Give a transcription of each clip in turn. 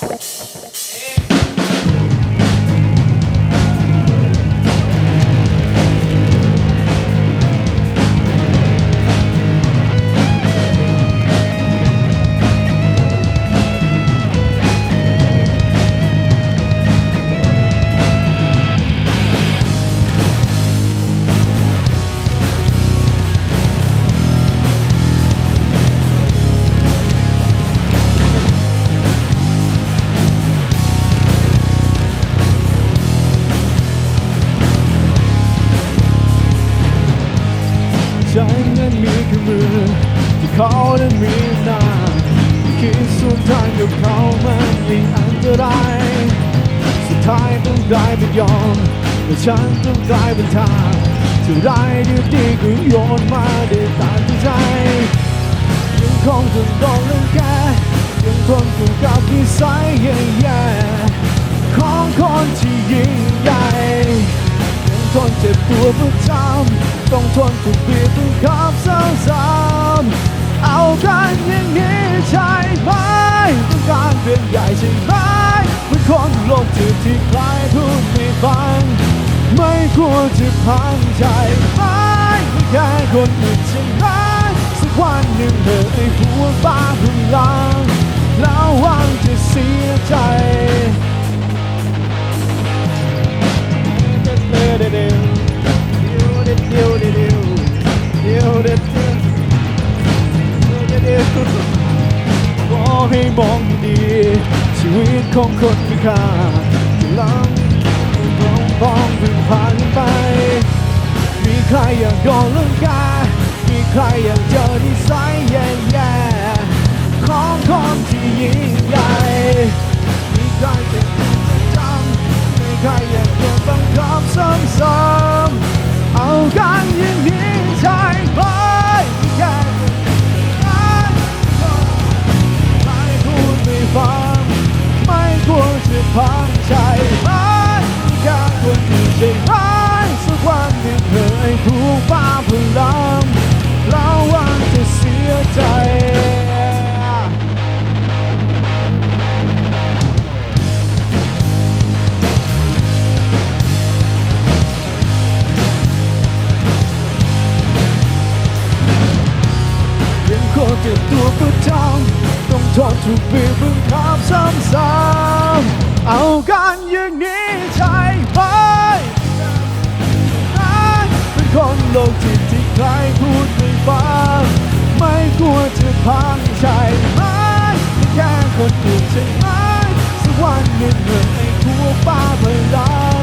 ในั้นมีแค่มือที่เขานั้นมีหน้าคิดสวนทางกับเขามันยิ่งอันตรายสุดท้ายต้องกลายเป็นยอมและฉันต้องกลายเป็นทางจะร้ายหรือดีก็โยนมาได้ตามใจยังคงต้องโดนรังแกยังทนอยู่กับนิสัยแย่ๆของคนที่ยิ่งใหญ่ นเจ็บตัวประจำต้องทนถูกบีบบังคับซ้ำๆเอากันอย่างนี้ใช่ไหมต้องการเป็นใหญ่ใช่ไหมเมือนคนโลกจืดที่ใครพูดไม่ฟัง ไม่กลัวจะพังใจไหมไม่แค่คนอื่นใช่ไหมสักวันหนึ่งเธอไอ้หัวบ้าพลังแล้วหวังจะเสียใจ มองดีชีวิตของคนมีค่ากำลังมองมองพิ่งผ่านไป มีใครอยากโดนเรื่องกา มีใครอยากเจอที่สายแย่ๆของคนที่ยิ่ง พลังแล้ววันจะเสียใจ ยังคงเจ็บตัวประจำต้องทนถูกบีบบังคับซ้ำๆเอากันอย่างนี้ใช่ไหมเป็นคนโลกจิตที่ ใครพูดไม่ฟังไม่กลัวจะพังใช่ไหมแค่คนอื่นใช่ไหมสักวันหนึ่งเมื่อไอ้ทัวป้าพลัง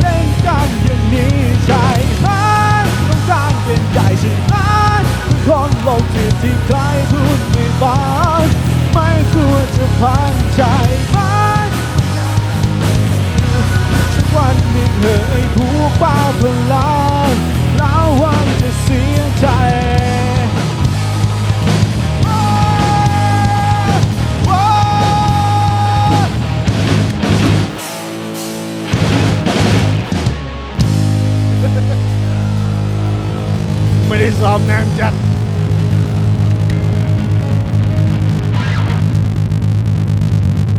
เล่นกันอย่างนี้ใช่ไหมต้องการเป็นใหญ่ใช่ไหมคนโลกจิตที่ใครพูดไม่ฟังไม่กลัวจะพังใจไหมสักวันหนึ่งเคยถูกป้าพลัง it is our them, Jack.